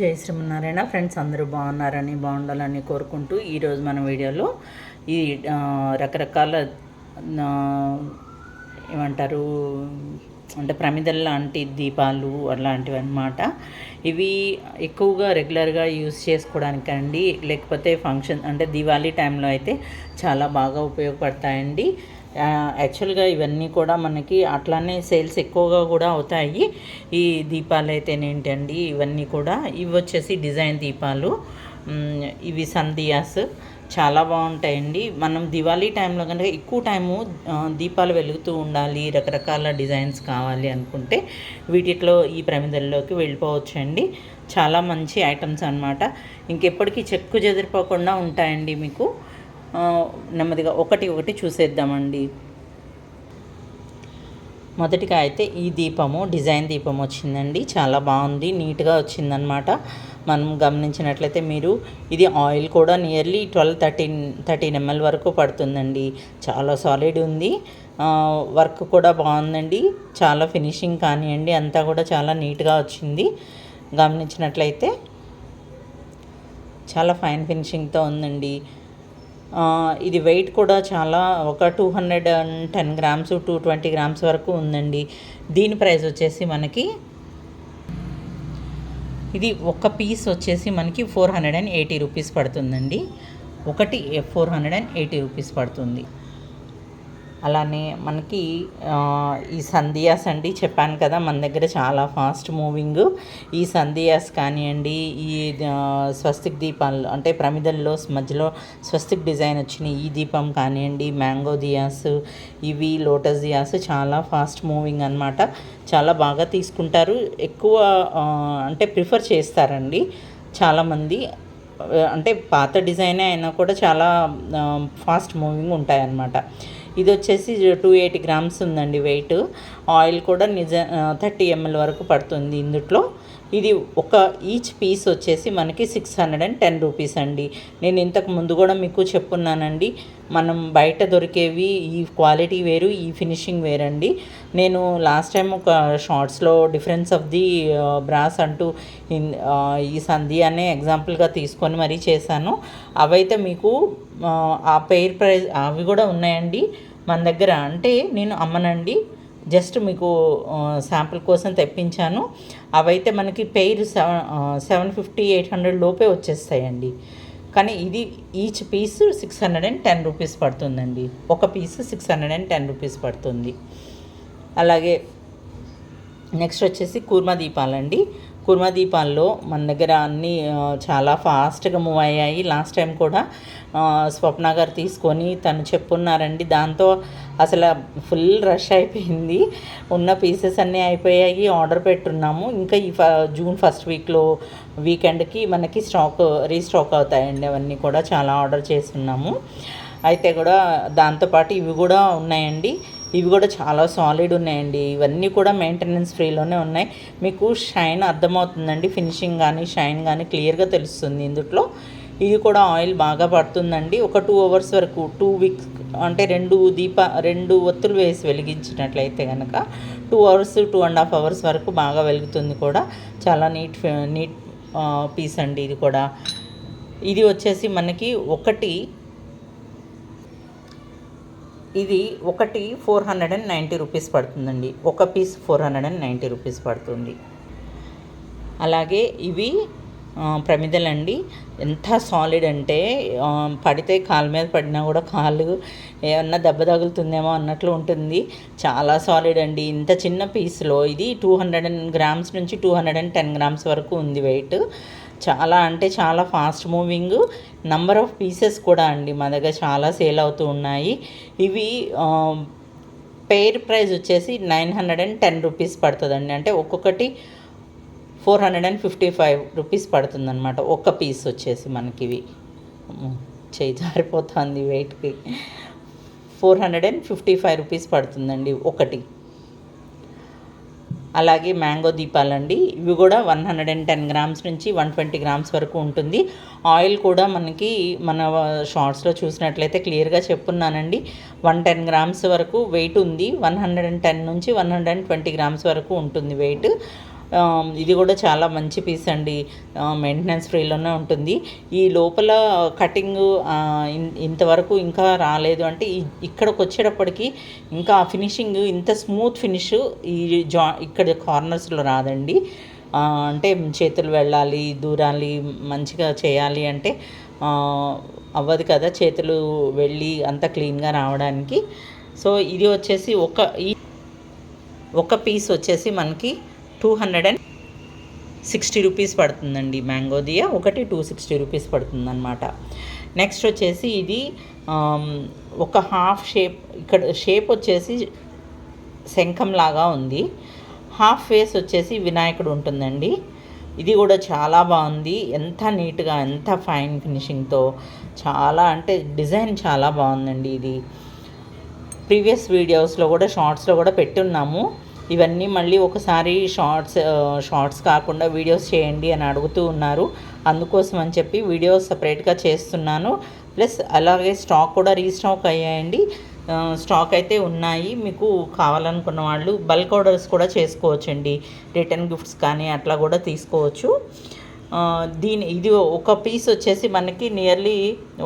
జై శ్రీమన్నారాయణ. ఫ్రెండ్స్ అందరూ బాగున్నారని బాగుండాలని కోరుకుంటూ ఈరోజు మన వీడియోలో ఈ రకరకాల ఏమంటారు అంటే ప్రమిదల లాంటి దీపాలు అలాంటివి అన్నమాట. ఇవి ఎక్కువగా రెగ్యులర్గా యూస్ చేసుకోవడానికండి. లేకపోతే ఫంక్షన్ అంటే దివాళీ టైంలో అయితే చాలా బాగా ఉపయోగపడతాయండి. యాక్చువల్గా ఇవన్నీ కూడా మనకి అట్లానే సేల్స్ ఎక్కువగా కూడా అవుతాయి. ఈ దీపాలు అయితేనేంటండి ఇవన్నీ కూడా ఇవి వచ్చేసి డిజైన్ దీపాలు. ఇవి సంధియాస్. చాలా బాగుంటాయండి. మనం దివాళీ టైంలో కనుక ఎక్కువ టైము దీపాలు వెలుగుతూ ఉండాలి రకరకాల డిజైన్స్ కావాలి అనుకుంటే వీటిలో ఈ ప్రమిదల్లోకి వెళ్ళిపోవచ్చండి. చాలా మంచి ఐటమ్స్ అనమాట ఇంకెప్పటికీ చెక్కు చెదిరిపోకుండా ఉంటాయండి మీకు. నెమ్మదిగా ఒకటి ఒకటి చూసేద్దామండి. మొదటిగా అయితే ఈ దీపము డిజైన్ దీపం వచ్చిందండి. చాలా బాగుంది నీట్గా వచ్చిందనమాట మనం గమనించినట్లయితే మీరు ఇది ఆయిల్ కూడా nearly twelve thirteen thirteen ML వరకు పడుతుందండి. చాలా సాలిడ్ ఉంది. వర్క్ కూడా బాగుందండి. చాలా ఫినిషింగ్ కానివ్వండి అంతా కూడా చాలా నీట్గా వచ్చింది. గమనించినట్లయితే చాలా ఫైన్ ఫినిషింగ్తో ఉందండి. ఇది వెయిట్ కూడా చాలా ఒక two hundred and ten grams two twenty grams వరకు ఉందండి. దీని ప్రైస్ వచ్చేసి మనకి ఇది ఒక పీస్ వచ్చేసి మనకి four hundred and eighty rupees పడుతుందండి. ఒకటి four hundred and eighty rupees పడుతుంది. అలానే మనకి ఈ సంధియాస్ అండి చెప్పాను కదా మన దగ్గర చాలా ఫాస్ట్ మూవింగ్. ఈ సంధియాస్ కానివ్వండి ఈ స్వస్తిక్ దీపాలు అంటే ప్రమిదల్లో మధ్యలో స్వస్తిక్ డిజైన్ వచ్చిన ఈ దీపం కానివ్వండి మ్యాంగో దియాస్ ఇవి లోటస్ దియాస్ చాలా ఫాస్ట్ మూవింగ్ అన్నమాట. చాలా బాగా తీసుకుంటారు. ఎక్కువ అంటే ప్రిఫర్ చేస్తారండి. చాలామంది అంటే పాత డిజైనే అయినా కూడా చాలా ఫాస్ట్ మూవింగ్ ఉంటాయన్నమాట. ఇది వచ్చేసి టూ ఎయిటీ గ్రామ్స్ ఉందండి వెయిట్ ఆయిల్ కూడా నిజ థర్టీ ఎంఎల్ వరకు పడుతుంది ఇందుట్లో. ఇది ఒక ఈచ్ పీస్ వచ్చేసి మనకి six hundred and ten rupees అండి. నేను ఇంతకు ముందు కూడా మీకు చెప్పున్నానండి. మనం బయట దొరికేవి ఈ క్వాలిటీ వేరు ఈ ఫినిషింగ్ వేరండి. నేను లాస్ట్ టైం ఒక షార్ట్స్లో డిఫరెన్స్ ఆఫ్ ది బ్రాస్ అంటూ ఇన్- uh, ఈ సంధి అనే ఎగ్జాంపుల్గా తీసుకొని మరీ చేశాను. అవైతే మీకు uh, ఆ, ఆ పెయిర్ ప్రైస్ అవి కూడా ఉన్నాయండి. మన దగ్గర అంటే నేను అమ్మనండి. జస్ట్ మీకు శాంపుల్ కోసం తెప్పించాను. అవైతే మనకి pair seven seven fifty eight hundred లోపే వచ్చేస్తాయండి. కానీ ఇది each piece six hundred and ten rupees పడుతుందండి. ఒక piece six hundred and ten rupees పడుతుంది. అలాగే నెక్స్ట్ వచ్చేసి కూర్మా దీపాలండి. కుర్మ దీపాల్లో మన దగ్గర అన్నీ చాలా ఫాస్ట్గా మూవ్ అయ్యాయి. లాస్ట్ టైం కూడా స్వప్న గారు తీసుకొని తను చెప్పున్నారండి. దాంతో అసలు ఫుల్ రష్ అయిపోయింది. ఉన్న పీసెస్ అన్నీ అయిపోయాయి. ఆర్డర్ పెట్టున్నాము. ఇంకా ఈ ఫ జూన్ ఫస్ట్ వీక్లో వీకెండ్కి మనకి స్టాక్ రీస్టాక్ అవుతాయండి. అవన్నీ కూడా చాలా ఆర్డర్ చేస్తున్నాము. అయితే కూడా దాంతోపాటు ఇవి కూడా ఉన్నాయండి. ఇవి కూడా చాలా సాలిడ్ ఉన్నాయండి. ఇవన్నీ కూడా మెయింటెనెన్స్ ఫ్రీలోనే ఉన్నాయి. మీకు షైన్ అర్థమవుతుందండి. ఫినిషింగ్ కానీ షైన్ కానీ క్లియర్గా తెలుస్తుంది ఇందుట్లో. ఇది కూడా ఆయిల్ బాగా పడుతుందండి. ఒక టూ అవర్స్ వరకు టూ వీక్స్ అంటే రెండు దీప రెండు ఒత్తులు వేసి వెలిగించినట్లయితే కనుక two hours two and half hours వరకు బాగా వెలుగుతుంది కూడా. చాలా నీట్ నీట్ పీస్ అండి ఇది కూడా. ఇది వచ్చేసి మనకి ఒకటి ఇది ఒకటి four hundred and ninety rupees పడుతుందండి. ఒక piece four hundred and ninety rupees పడుతుంది. అలాగే ఇవి ప్రమిదలండి. ఎంత సాలిడ్ అంటే పడితే కాలు మీద పడినా కూడా కాలు ఏమన్నా దెబ్బ తగులుతుందేమో అన్నట్లు ఉంటుంది. చాలా సాలిడ్ అండి. ఇంత చిన్న పీస్లో ఇది టూ హండ్రెడ్ అండ్ గ్రామ్స్ నుంచి two hundred and ten grams వరకు ఉంది వెయిట్ చాలా అంటే చాలా fast moving number of pieces కూడా అండి మా దగ్గర చాలా సేల్ అవుతూ ఉన్నాయి. ఇవి పేర్ ప్రైస్ వచ్చేసి nine hundred and ten rupees పడుతుందండి. అంటే ఒక్కొక్కటి four hundred and fifty five rupees పడుతుందన్నమాట. ఒక్క పీస్ వచ్చేసి మనకి ఇవి. చేయి జారిపోతుంది వెయిట్కి four hundred and fifty five rupees పడుతుందండి ఒకటి. అలాగే మ్యాంగో దీపాలండి. ఇవి కూడా one hundred and ten grams నుంచి వన్ ట్వంటీ గ్రామ్స్ వరకు ఉంటుంది. ఆయిల్ కూడా మనకి మన షార్ట్స్లో చూసినట్లయితే క్లియర్గా చెప్పున్నానండి. వన్ టెన్ గ్రామ్స్ వరకు వెయిట్ ఉంది. వన్ హండ్రెడ్ అండ్ టెన్ నుంచి one hundred and twenty grams వరకు ఉంటుంది వెయిట్. ఇది కూడా చాలా మంచి పీస్ అండి. మెయింటెనెన్స్ ఫ్రీలోనే ఉంటుంది. ఈ లోపల కటింగ్ ఇంతవరకు ఇంకా రాలేదు అంటే ఇక్కడికి వచ్చేటప్పటికి ఇంకా ఫినిషింగ్ ఇంత స్మూత్ ఫినిష్ ఈ జా ఇక్కడ కార్నర్స్లో రాదండి. అంటే చేతులు వెళ్ళాలి దూరాలి మంచిగా చేయాలి అంటే అవ్వదు కదా చేతులు వెళ్ళి అంత క్లీన్గా రావడానికి. సో ఇది వచ్చేసి ఒక ఈ ఒక పీస్ వచ్చేసి మనకి two hundred and sixty rupees పడుతుందండి మ్యాంగో దియా. ఒకటి టూ సిక్స్టీ రూపీస్ పడుతుందన్నమాట. నెక్స్ట్ వచ్చేసి ఇది ఒక హాఫ్ షేప్ ఇక్కడ షేప్ వచ్చేసి శంఖం లాగా ఉంది. హాఫ్ ఫేస్ వచ్చేసి వినాయకుడు ఉంటుందండి. ఇది కూడా చాలా బాగుంది. ఎంత నీట్గా ఎంత ఫైన్ ఫినిషింగ్తో చాలా అంటే డిజైన్ చాలా బాగుందండి ఇది. ప్రీవియస్ వీడియోస్లో కూడా షార్ట్స్లో కూడా పెట్టున్నాము. ఇవన్నీ మళ్ళీ ఒకసారి షార్ట్స్ షార్ట్స్ కాకుండా వీడియోస్ చేయండి అని అడుగుతూ ఉన్నారు. అందుకోసం అని చెప్పి వీడియోస్ సపరేట్గా చేస్తున్నాను. ప్లస్ అలాగే స్టాక్ కూడా రీస్టాక్ అయ్యాయండి. స్టాక్ అయితే ఉన్నాయి. మీకు కావాలనుకున్న వాళ్ళు బల్క్ ఆర్డర్స్ కూడా చేసుకోవచ్చండి. రిటర్న్ గిఫ్ట్స్ కానీ అట్లా కూడా తీసుకోవచ్చు. దీని ఇది ఒక పీస్ వచ్చేసి మనకి నియర్లీ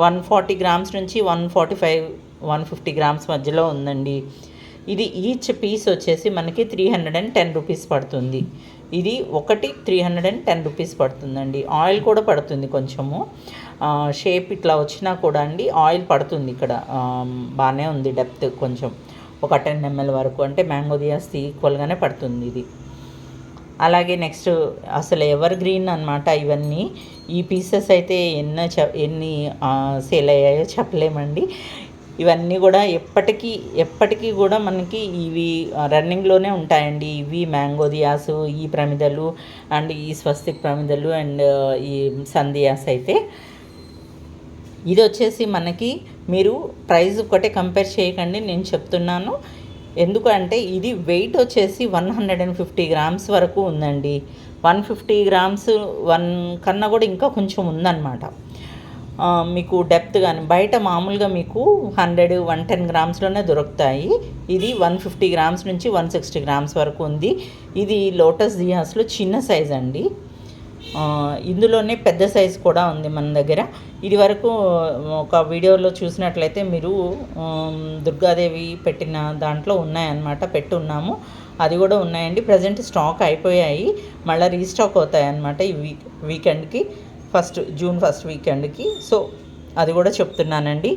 వన్ ఫార్టీ గ్రామ్స్ నుంచి one forty five one fifty grams మధ్యలో ఉందండి. ఇది ఈచ్ పీస్ వచ్చేసి మనకి three hundred and ten rupees పడుతుంది. ఇది ఒకటి three hundred and ten rupees పడుతుందండి. ఆయిల్ కూడా పడుతుంది కొంచెము. షేప్ ఇట్లా వచ్చినా కూడా అండి ఆయిల్ పడుతుంది ఇక్కడ. బాగానే ఉంది డెప్త్ కొంచెం. ఒక టెన్ ఎంఎల్ వరకు. అంటే మ్యాంగో దియాస్తి ఈక్వల్గానే పడుతుంది ఇది. అలాగే నెక్స్ట్ అసలు ఎవర్ గ్రీన్ అనమాట ఇవన్నీ. ఈ పీసెస్ అయితే ఎన్న చె ఎన్ని సేల్ అయ్యాయో చెప్పలేమండి. ఇవన్నీ కూడా ఎప్పటికీ ఎప్పటికీ కూడా మనకి ఇవి రన్నింగ్లోనే ఉంటాయండి. ఇవి మ్యాంగో దియాసు ఈ ప్రమిదలు అండ్ ఈ స్వస్తిక్ ప్రమిదలు అండ్ ఈ సంధియాస్ అయితే. ఇది వచ్చేసి మనకి మీరు ప్రైస్ ఒకటే కంపేర్ చేయకండి నేను చెప్తున్నాను. ఎందుకంటే ఇది వెయిట్ వచ్చేసి one hundred and fifty grams వరకు ఉందండి. వన్ ఫిఫ్టీ గ్రామ్స్ వన్ కన్నా కూడా ఇంకా కొంచెం ఉందన్నమాట. మీకు డెప్త్ కానీ బయట మామూలుగా మీకు హండ్రెడ్ వన్ టెన్ గ్రామ్స్లోనే దొరుకుతాయి. ఇది వన్ ఫిఫ్టీ గ్రామ్స్ నుంచి వన్ సిక్స్టీ గ్రామ్స్ వరకు ఉంది. ఇది లోటస్ దియాస్లో చిన్న సైజ్ అండి. ఇందులోనే పెద్ద సైజ్ కూడా ఉంది మన దగ్గర. ఇది వరకు ఒక వీడియోలో చూసినట్లయితే మీరు దుర్గాదేవి పెట్టిన దాంట్లో ఉన్నాయన్నమాట పెట్టున్నాము. అది కూడా ఉన్నాయండి. ప్రజెంట్ స్టాక్ అయిపోయాయి. మళ్ళీ రీస్టాక్ అవుతాయి అన్నమాట ఈ వీక్ వీకెండ్కి. ఫస్ట్ జూన్ ఫస్ట్ వీకెండ్కి. సో అది కూడా చెప్తున్నానండి.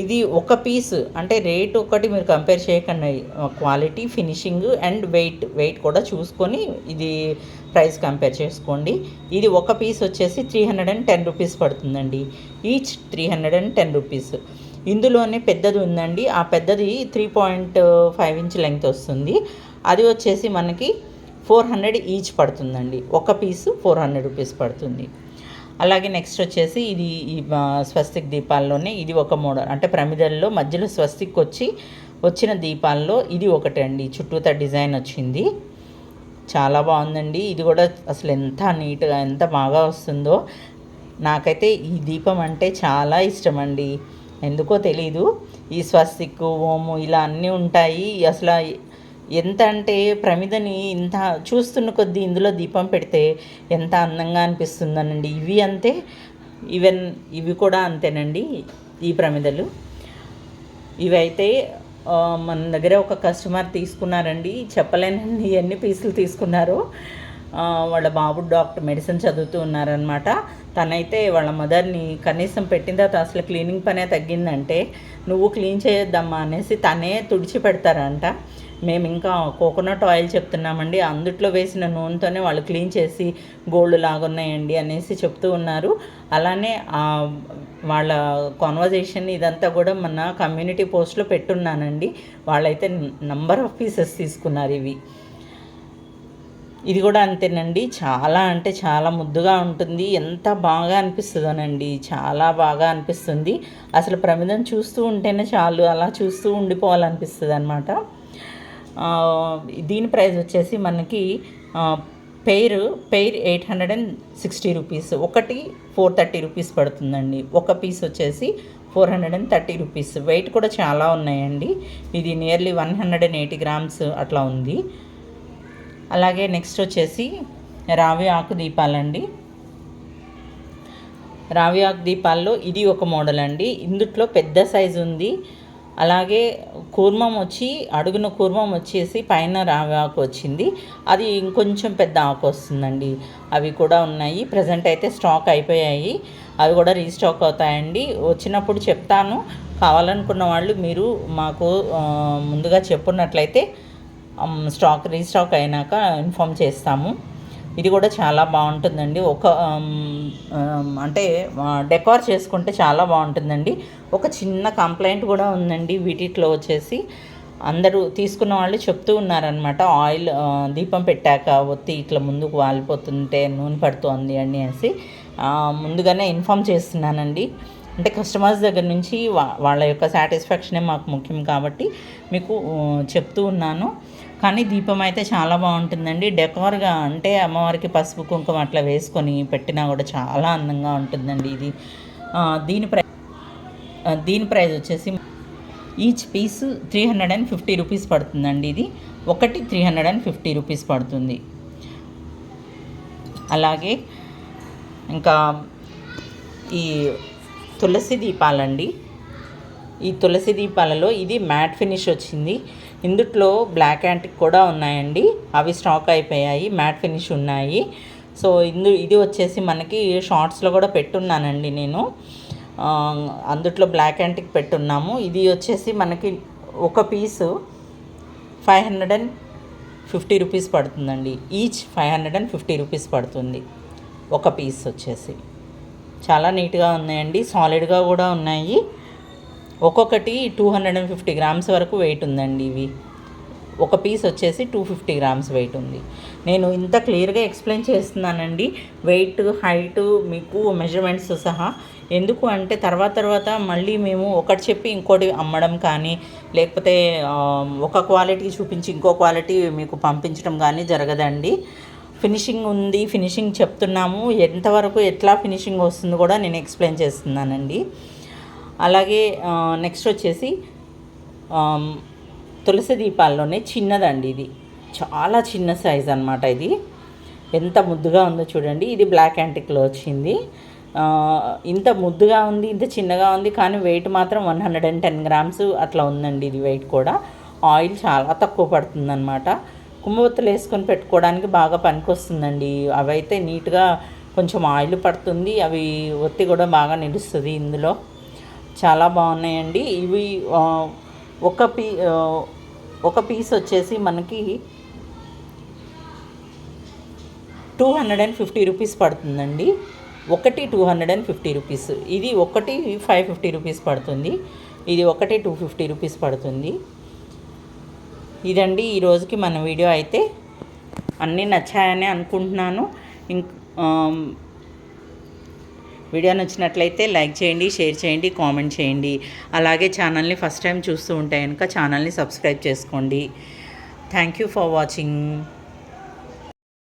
ఇది ఒక పీస్ అంటే రేట్ ఒకటి మీరు కంపేర్ చేయకండి. Quality finishing and weight weight కూడా చూసుకొని ఇది ప్రైస్ కంపేర్ చేసుకోండి. ఇది ఒక పీస్ వచ్చేసి three hundred and ten rupees పడుతుందండి. Each three hundred and ten rupees. ఇందులోనే పెద్దది ఉందండి. ఆ పెద్దది three point five inch length వస్తుంది. అది వచ్చేసి మనకి ఫోర్ హండ్రెడ్ ఈచ్ పడుతుందండి. ఒక పీసు ఫోర్ హండ్రెడ్ రూపీస్ పడుతుంది. అలాగే నెక్స్ట్ వచ్చేసి ఇది ఈ స్వస్తిక్ దీపాల్లోనే ఇది ఒక మోడల్. అంటే ప్రమిదల్లో మధ్యలో స్వస్తిక్ వచ్చి వచ్చిన దీపాల్లో ఇది ఒకటి అండి. చుట్టూతా డిజైన్ వచ్చింది. చాలా బాగుందండి. ఇది కూడా అసలు ఎంత నీట్గా ఎంత బాగా వస్తుందో. నాకైతే ఈ దీపం అంటే చాలా ఇష్టం అండి ఎందుకో తెలీదు. ఈ స్వస్తిక్ ఓము ఇలా అన్నీ ఉంటాయి. అసలు ఎంత అంటే ప్రమిదని ఇంత చూస్తున్న కొద్దీ ఇందులో దీపం పెడితే ఎంత అందంగా అనిపిస్తుందనండి. ఇవి అంతే. ఈవెన్ ఇవి కూడా అంతేనండి ఈ ప్రమిదలు. ఇవైతే మన దగ్గర ఒక కస్టమర్ తీసుకున్నారండి. చెప్పలేనండి ఎన్ని పీసులు తీసుకున్నారో. వాళ్ళ బాబు డాక్టర్ మెడిసిన్ చదువుతూ ఉన్నారనమాట తనైతే వాళ్ళ మదర్ని కనీసం పెట్టిన తర్వాత అసలు క్లీనింగ్ పనే తగ్గిందంటే నువ్వు క్లీన్ చేయొద్దమ్మా అనేసి తనే తుడిచి పెడతారంట. మేము ఇంకా కోకోనట్ ఆయిల్ చెప్తున్నామండి. అందుట్లో వేసిన నూనెతోనే వాళ్ళు క్లీన్ చేసి గోల్డ్ లాగున్నాయండి అనేసి చెప్తూ ఉన్నారు. అలానే వాళ్ళ కాన్వర్జేషన్ ఇదంతా కూడా మన కమ్యూనిటీ పోస్ట్లో పెట్టున్నానండి. వాళ్ళైతే నంబర్ ఆఫ్ పీసెస్ తీసుకున్నారు ఇవి. ఇది కూడా అంతేనండి. చాలా అంటే చాలా ముద్దుగా ఉంటుంది. ఎంత బాగా అనిపిస్తుందోనండి. చాలా బాగా అనిపిస్తుంది. అసలు ప్రమిదం చూస్తూ ఉంటేనే చాలు. అలా చూస్తూ ఉండిపోవాలనిపిస్తుంది అనమాట దీని ప్రైస్ వచ్చేసి మనకి pair pair eight hundred and sixty rupees. ఒకటి ఫోర్ థర్టీ రూపీస్ పడుతుందండి. ఒక పీస్ వచ్చేసి four hundred and thirty rupees. Weight కూడా చాలా ఉన్నాయండి. ఇది nearly one hundred and eighty grams అట్లా ఉంది. అలాగే నెక్స్ట్ వచ్చేసి రావి ఆకు దీపాలండి. రావి ఆకు దీపాల్లో ఇది ఒక మోడల్ అండి. ఇందుట్లో పెద్ద సైజు ఉంది. అలాగే కూర్మం వచ్చి అడుగున కూర్మం వచ్చేసి పైన రావి ఆకు వచ్చింది. అది ఇంకొంచెం పెద్ద ఆకు వస్తుందండి. అవి కూడా ఉన్నాయి. ప్రజెంట్ అయితే స్టాక్ అయిపోయాయి. అవి కూడా రీస్టాక్ అవుతాయండి. వచ్చినప్పుడు చెప్తాను. కావాలనుకున్న వాళ్ళు మీరు మాకు ముందుగా చెప్పున్నట్లయితే స్టాక్ రీస్టాక్ అయినాక ఇన్ఫామ్ చేస్తాము. ఇది కూడా చాలా బాగుంటుందండి. ఒక అంటే డెకార్ చేసుకుంటే చాలా బాగుంటుందండి. ఒక చిన్న కంప్లైంట్ కూడా ఉందండి వీటిలో వచ్చేసి. అందరూ తీసుకున్న వాళ్ళు చెప్తూ ఉన్నారనమాట ఆయిల్ దీపం పెట్టాక ఒత్తి ఇట్లా ముందుకు వాలిపోతుంటే నూనె పడుతోంది అని అనేసి. ముందుగానే ఇన్ఫామ్ చేస్తున్నానండి. అంటే కస్టమర్స్ దగ్గర నుంచి వా- వాళ్ళ యొక్క సాటిస్ఫాక్షనే మాకు ముఖ్యం కాబట్టి మీకు చెప్తూ ఉన్నాను. కానీ దీపం అయితే చాలా బాగుంటుందండి. డెకార్గా అంటే అమ్మవారికి పసుపు కుంకుమ అట్లా వేసుకొని పెట్టినా కూడా చాలా అందంగా ఉంటుందండి ఇది. దీని ప్రై దీని ప్రైస్ వచ్చేసి each piece three hundred and fifty rupees పడుతుందండి ఇది. ఒకటి three hundred and fifty rupees పడుతుంది. అలాగే ఇంకా ఈ తులసి దీపాలండి. ఈ తులసి దీపాలలో ఇది మ్యాట్ ఫినిష్ వచ్చింది. ఇందుట్లో బ్లాక్ యాంటిక్ కూడా ఉన్నాయండి. అవి స్టాక్ అయిపోయాయి మ్యాట్ ఫినిష్ ఉన్నాయి. సో ఇందు ఇది వచ్చేసి మనకి షార్ట్స్లో కూడా పెట్టున్నానండి నేను. అందుట్లో బ్లాక్ యాంటిక్ పెట్టున్నాము. ఇది వచ్చేసి మనకి ఒక piece five hundred and fifty rupees పడుతుందండి. Each five hundred and fifty rupees పడుతుంది. ఒక పీస్ వచ్చేసి. చాలా నీట్గా ఉన్నాయండి. సాలిడ్గా కూడా ఉన్నాయి. ఒక్కొక్కటి two hundred and fifty grams వరకు వెయిట్ ఉందండి ఇవి. ఒక పీస్ వచ్చేసి టూ ఫిఫ్టీ గ్రామ్స్ వెయిట్ ఉంది. నేను ఇంత క్లియర్గా ఎక్స్ప్లెయిన్ చేస్తున్నానండి. వెయిట్ హైట్ మీకు మెజర్మెంట్స్ సహా. ఎందుకు అంటే తర్వాత తర్వాత మళ్ళీ మేము ఒకటి చెప్పి ఇంకోటి అమ్మడం కానీ లేకపోతే ఒక క్వాలిటీ చూపించి ఇంకో క్వాలిటీ మీకు పంపించడం కానీ జరగదండి. ఫినిషింగ్ ఉంది ఫినిషింగ్ చెప్తున్నాము. ఎంతవరకు ఎట్లా ఫినిషింగ్ వస్తుందో కూడా నేను ఎక్స్ప్లెయిన్ చేస్తున్నానండి. అలాగే నెక్స్ట్ వచ్చేసి తులసి దీపాల్లోనే చిన్నదండి ఇది. చాలా చిన్న సైజ్ అనమాట ఇది. ఎంత ముద్దుగా ఉందో చూడండి. ఇది బ్లాక్ యాంటిక్లో వచ్చింది. ఇంత ముద్దుగా ఉంది ఇంత చిన్నగా ఉంది కానీ వెయిట్ మాత్రం one hundred and ten grams అట్లా ఉందండి ఇది వెయిట్ కూడా. ఆయిల్ చాలా తక్కువ పడుతుందన్నమాట. కుంభవత్తులు వేసుకొని పెట్టుకోవడానికి బాగా పనికొస్తుందండి. అవైతే నీట్గా కొంచెం ఆయిల్ పడుతుంది అవి ఒత్తి కూడా బాగా నిలుస్తుంది ఇందులో. చాలా బాగున్నాయండి. ఇవి ఒక పీ ఒక పీస్ వచ్చేసి మనకి two hundred and fifty rupees పడుతుందండి. ఒకటి two hundred and fifty rupees. ఇది ఒకటి ఫైవ్ ఫిఫ్టీ రూపీస్ పడుతుంది. ఇది ఒకటి టూ ఫిఫ్టీ రూపీస్ పడుతుంది. ఇదండి ఈ రోజుకి మన వీడియో అయితే. అన్నీ నచ్చాయని అనుకుంటున్నాను. ఇంక వీడియో నచ్చినట్లయితే లైక్ చేయండి షేర్ చేయండి కామెంట్ చేయండి. అలాగే ఛానల్ని ఫస్ట్ టైం చూస్తూ ఉంటే కనుక ఛానల్ని సబ్స్క్రైబ్ చేసుకోండి. Thank you for watching